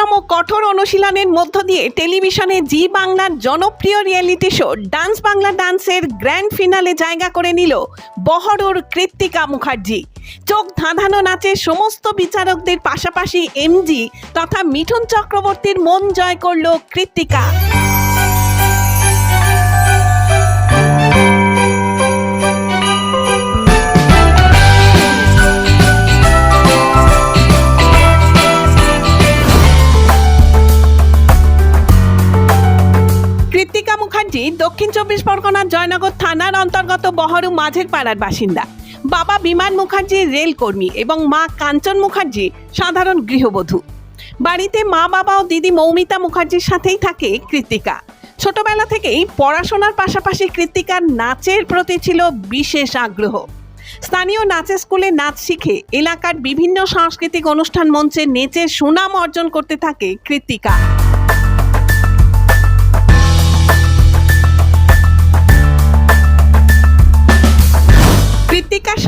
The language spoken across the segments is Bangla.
পরিশ্রম ও কঠোর অনুশীলনের মধ্য দিয়ে টেলিভিশনে জি বাংলার জনপ্রিয় রিয়েলিটি শো ডান্স বাংলা ডান্সের গ্র্যান্ড ফিনালে জায়গা করে নিল বহরুর কৃত্তিকা মুখার্জি। চোখ ধাঁধানো নাচে সমস্ত বিচারকদের পাশাপাশি এমজি তথা মিঠুন চক্রবর্তীর মন জয় করল কৃত্তিকা। দক্ষিণ চব্বিশ পরগনার জয়নগর থানার অন্তর্গত বহরু মাঝের পাড়ার বাসিন্দা। বাবা বিমান মুখার্জি রেল কর্মী এবং মা কাঞ্চন মুখার্জি, সাধারণ গৃহবধূ। বাড়িতে মা বাবা ও দিদি মৌমিতা মুখার্জির সাথেই থাকে কৃত্তিকা ছোটবেলা থেকেই পড়াশোনার পাশাপাশি কৃত্তিকার নাচের প্রতি ছিল বিশেষ আগ্রহ। স্থানীয় নাচের স্কুলে নাচ শিখে এলাকার বিভিন্ন সাংস্কৃতিক অনুষ্ঠান মঞ্চে নেচে সুনাম অর্জন করতে থাকে কৃত্তিকা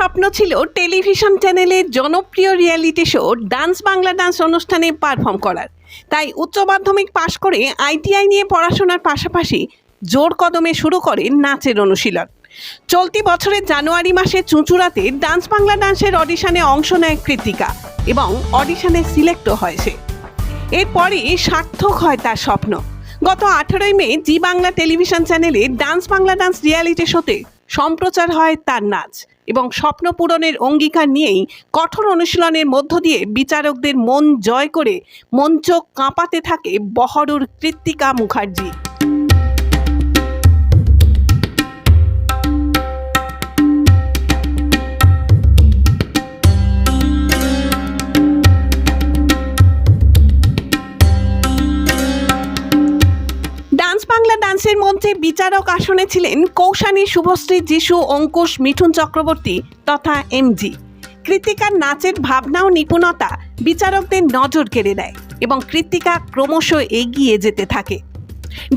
স্বপ্ন ছিল টেলিভিশন চ্যানেলের জনপ্রিয় reality show dance Bangla dance অনুষ্ঠানে পারফর্ম করার। তাই উচ্চ মাধ্যমিক পাশ করে আইটিআই নিয়ে পড়াশোনার পাশাপাশি জোর কদমে শুরু করে নাচের অনুশীলন। চলতি বছরের জানুয়ারি মাসে চুঁচুড়াতে ডান্স বাংলা ডান্সের অডিশনে অংশ নেয় কৃতিকা এবং অডিশনে সিলেক্টও হয়েছে এরপরই সার্থক হয় তার স্বপ্ন। গত আঠারোই মে জি বাংলা টেলিভিশন চ্যানেলে ডান্স বাংলা ডান্স রিয়ালিটি শোতে সম্প্রচার হয় তার নাচ এবং স্বপ্ন পূরণের অঙ্গীকার নিয়েই কঠোর অনুশীলনের মধ্য দিয়ে বিচারকদের মন জয় করে মঞ্চ কাঁপাতে থাকে বহরুর কৃত্তিকা মুখার্জি। বাংলা ডান্সের মঞ্চে বিচারক আসনে ছিলেন কৌশানী শুভশ্রী যিশু, অঙ্কুশ মিঠুন চক্রবর্তী তথা এমজি। কৃত্তিকার নাচের ভাবনা ও নিপুণতা বিচারকদের নজর কেড়ে নেয় এবং কৃত্তিকা ক্রমশ এগিয়ে যেতে থাকে।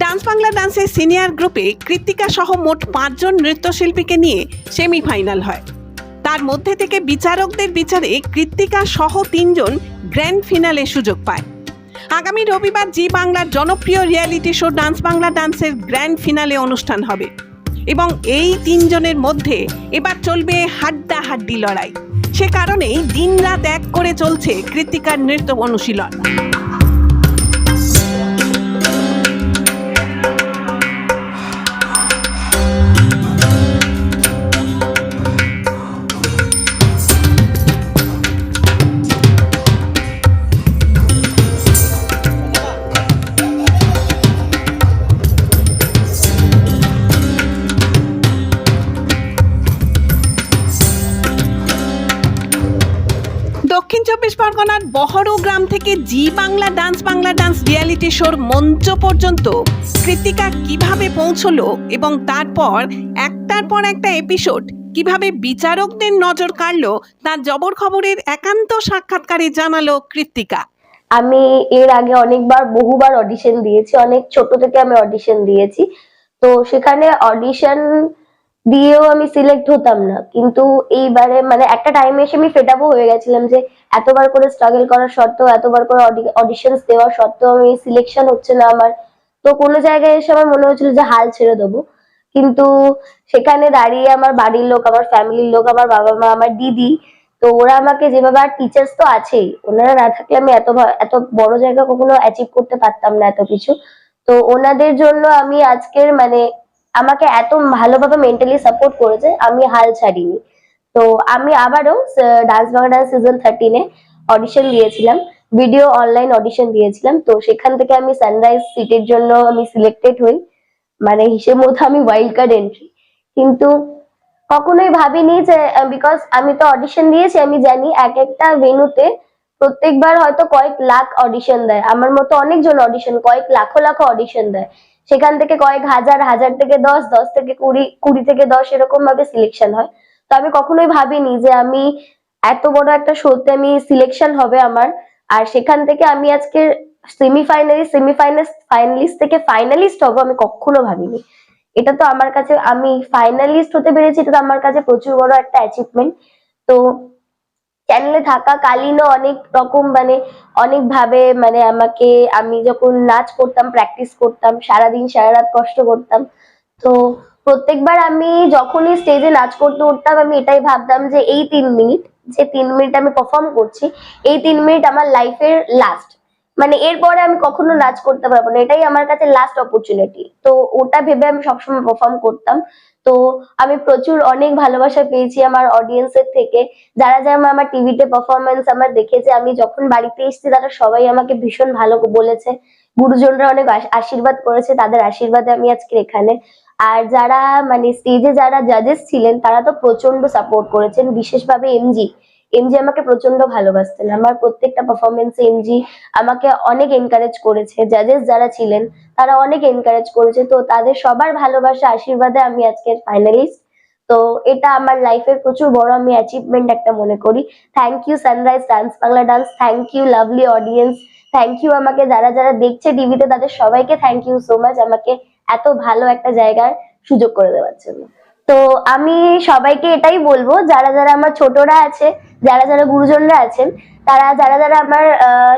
ডান্স বাংলা ডান্সের সিনিয়র গ্রুপে কৃত্তিকা সহ মোট পাঁচজন নৃত্যশিল্পীকে নিয়ে সেমিফাইনাল হয়। তার মধ্যে থেকে বিচারকদের বিচারে কৃত্তিকা সহ তিনজন গ্র্যান্ড ফিনালে সুযোগ পায়। আগামী রবিবার জি বাংলার জনপ্রিয় রিয়ালিটি শো ডান্স বাংলা ডান্সের গ্র্যান্ড ফিনালে অনুষ্ঠান হবে। এবং এই তিনজনের মধ্যে এবার চলবে হাড্ডা হাড্ডি লড়াই। সে কারণেই দিন রাত এক করে চলছে কৃতিকার নৃত্য অনুশীলন। চব্বিশ পরগনার বহরু গ্রাম থেকে Zee Bangla dance Bangla dance reality শোর মঞ্চ পর্যন্ত কৃতিকা কীভাবে পৌঁছলো এবং তারপর একটার পর একটা এপিসোড কীভাবে বিচারকদের নজর কাড়লো তার জবর খবরের একান্ত সাক্ষাৎকারে জানালো কৃত্তিকা আমি এর আগে অনেকবার, বহুবার অডিশন দিয়েছি, অনেক ছোট থেকে আমি অডিশন দিয়েছি। তো সেখানে অডিশন দিয়েও আমি সিলেক্ট হতাম না। কিন্তু এইবারে মানে একটা টাইমে এসে আমি ফেড আপও হয়ে গেছিলাম যে এতবার করে স্ট্রাগল করার সত্ত্বেও এতবার করে অডিশন দেওয়ার সত্ত্বেও আমি সিলেকশন হচ্ছে না আমার। তো কোনো জায়গায় এসে আমার মনে হয়েছিল যে হাল ছেড়ে দেবো। কিন্তু সেখানে দাঁড়িয়ে আমার বাড়ির লোক, আমার ফ্যামিলির লোক, আমার বাবা মা, আমার দিদি, তো ওরা আমাকে যেভাবে, আর টিচার্স তো আছেই। ওনারা না থাকলে আমি এত এত বড় জায়গা কখনো অ্যাচিভ করতে পারতাম না এত কিছু। তো ওনাদের জন্য আমি আজকের মানে আমাকে এত ভালোভাবে মেন্টালি সাপোর্ট করেছে, আমি হাল ছাড়িনি। তো আমি আবারও ডান্স বাংলা ডান্স সিজন থার্টিনে অডিশন দিয়েছিলাম ভিডিও অনলাইন অডিশন দিয়েছিলাম। তো সেখান থেকে আমি সানরাইজ সিটের জন্য আমি সিলেক্টেড হই। মানে হিসেব মতো আমি ওয়াইল্ড কার্ড এন্ট্রি কিন্তু কখনোই ভাবিনি যে বিকজ আমি তো অডিশন দিয়েছি, আমি জানি এক একটা ভেনুতে প্রত্যেকবার হয়তো কয়েক লাখ অডিশন দেয়। আমার মতো অনেকজন অডিশন কয়েক লাখো লাখো অডিশন দেয়। সেখান থেকে কয়েক হাজার হাজার থেকে দশ দশ থেকে কুড়ি কুড়ি থেকে দশ এরকম ভাবে সিলেকশন হয়। তো আমি কখনোই ভাবিনি যে আমি এত বড় একটা শোতে আমি সিলেকশন হবে আমার। আর সেখান থেকে আমি আজকে সেমিফাইনালিস্ট সেমিফাইনালিস্ট ফাইনালিস্ট থেকে ফাইনালিস্ট হব আমি কখনো ভাবিনি। এটা তো আমার কাছে, আমি ফাইনালিস্ট হতে পেরেছি, এটা তো আমার কাছে প্রচুর বড় একটা অ্যাচিভমেন্ট তো চ্যানেলে থাকা কালীনও অনেক রকম মানে অনেক ভাবে মানে আমাকে আমি যখন নাচ করতাম প্র্যাকটিস করতাম, সারাদিন সারা রাত কষ্ট করতাম। তো প্রত্যেকবার আমি যখনই স্টেজে নাচ করতে উঠতাম, আমি এটাই ভাবতাম যে এই তিন মিনিট যে তিন মিনিট আমি পারফর্ম করছি, এই তিন মিনিট আমার লাইফের লাস্ট মানে এরপরে আমি কখনো নাচ করতে পারব না, এটাই আমার কাছে লাস্ট অপরচুনিটি তো ওটা ভেবে আমি সবসময় পারফর্ম করতাম। তো আমি প্রচুর অনেক ভালোবাসা পেয়েছি আমার অডিয়েন্সের থেকে। যারা যারা আমার টিভিতে পারফরমেন্স আমার দেখেছে, আমি যখন বাড়িতে এসেছি, তারা সবাই আমাকে ভীষণ ভালো বলেছে। গুরুজনরা অনেক আশীর্বাদ করেছে, তাদের আশীর্বাদে আমি আজকে এখানে। আর যারা মানে স্টেজে যারা জাজেস ছিলেন, তারা তো প্রচণ্ড সাপোর্ট করেছেন, বিশেষভাবে এমজি এমজি আমাকে প্রচণ্ড ভালোবাসতেন। আমার প্রত্যেকটা পারফরমেন্সে এমজি আমাকে অনেক এনকারেজ করেছে। জাজেস যারা ছিলেন, তারা অনেক এনকারেজ করেছে। তো তাদের সবার ভালোবাসা, আশীর্বাদে আমি আজকের ফাইনালিস্ট তো এটা আমার লাইফের প্রচুর বড় আমি অ্যাচিভমেন্ট একটা মনে করি। Thank you sunrise dance Bangla dance thank you lovely audience thank you আমাকে যারা যারা দেখছে টিভিতে তাদের সবাইকে থ্যাংক ইউ সো মাচ আমাকে এত ভালো একটা জায়গার সুযোগ করে দেওয়ার জন্য। তো আমি সবাইকে এটাই বলব, যারা যারা আমার ছোটরা আছে, যারা যারা গুরুজনরা আছেন, তারা যারা যারা আমার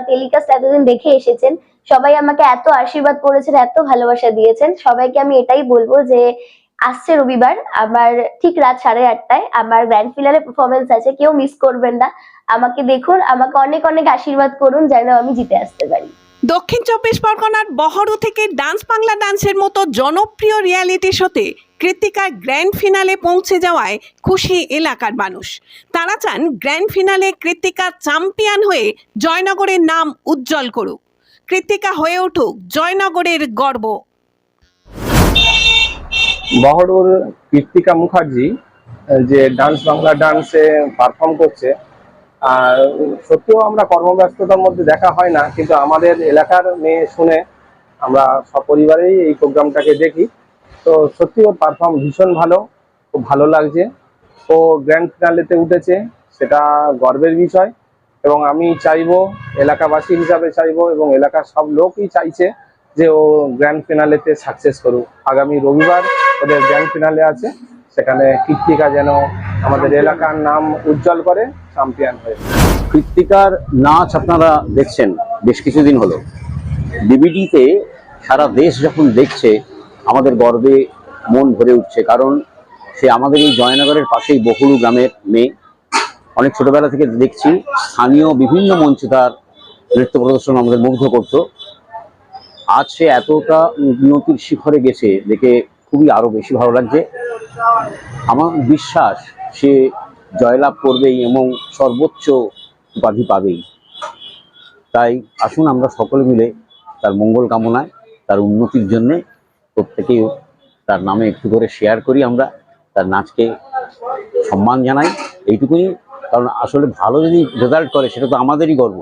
টেলিকাস্ট এতদিন দেখে এসেছেন, সবাই আমাকে এত আশীর্বাদ করেছেন, এত ভালোবাসা দিয়েছেন, সবাইকে আমি এটাই বলব যে আসছে রবিবার, আমার ঠিক রাত সাড়ে আটটায় আমার গ্র্যান্ড ফিনালে পারফরমেন্স আছে, কেউ মিস করবেন না। আমাকে দেখুন, আমাকে অনেক অনেক আশীর্বাদ করুন, যেন আমি জিতে আসতে পারি। দক্ষিণ চব্বিশ পরগনার বহরু থেকে ডান্স বাংলা ডান্সের মতো জনপ্রিয় রিয়ালিটি শোতে কৃতিকার গ্র্যান্ড ফিনালে পৌঁছে যাওয়ায় খুশি এলাকার মানুষ। তারা চান গ্র্যান্ড ফিনালে কৃতিকা চ্যাম্পিয়ন হয়ে জয়নগরের নাম উজ্জ্বল করুক। কৃতিকা হয়ে উঠুক জয়নগরের গর্ব। বহরুর কৃত্তিকা মুখার্জি যে ডান্স, বাংলা ডান্সে পারফর্ম করছে, আর সত্যিও আমরা কর্মব্যস্ততার মধ্যে দেখা হয় না, কিন্তু আমাদের এলাকার মেয়ে শুনে আমরা সপরিবারেই এই প্রোগ্রামটাকে দেখি। তো সত্যি ওর পারফর্ম ভীষণ ভালো, খুব ভালো লাগছে। ও গ্র্যান্ড ফিনালেতে উঠেছে, সেটা গর্বের বিষয় এবং আমি চাইব, এলাকাবাসী হিসাবে চাইব এবং এলাকার সব লোকই চাইছে যে ও গ্র্যান্ড ফিনালেতে সাকসেস করুক। আগামী রবিবার ওদের গ্র্যান্ড ফিনালে আছে, সেখানে কৃত্তিকা যেন আমাদের এলাকার নাম উজ্জ্বল করে চ্যাম্পিয়ন হয়ে কৃত্তিকার নাচ আপনারা দেখছেন, বেশ কিছুদিন হলো। ডিবিডিতে সারা দেশ যখন দেখছে আমাদের গর্বে মন ভরে উঠছে, কারণ সে আমাদের এই জয়নগরের পাশেই বহুলু গ্রামের মেয়ে। অনেক ছোটবেলা থেকে দেখছি, স্থানীয় বিভিন্ন মঞ্চে তার নৃত্য প্রদর্শন আমাদের মুগ্ধ করত। আজ সে এতটা উন্নতির শিখরে গেছে, দেখে খুবই আরও বেশি ভালো লাগছে। আমার বিশ্বাস সে জয়লাভ করবেই এবং সর্বোচ্চ উপাধি পাবেই। তাই আসুন আমরা সকলে মিলে তার মঙ্গল কামনায়, তার উন্নতির জন্যে প্রত্যেকেই তার নামে একটু করে শেয়ার করি আমরা। তার নাচকে সম্মান জানাই। এইটুকুনি কারণ আসলে ভালো যদি রেজাল্ট করে, সেটা তো আমাদেরই গর্ব।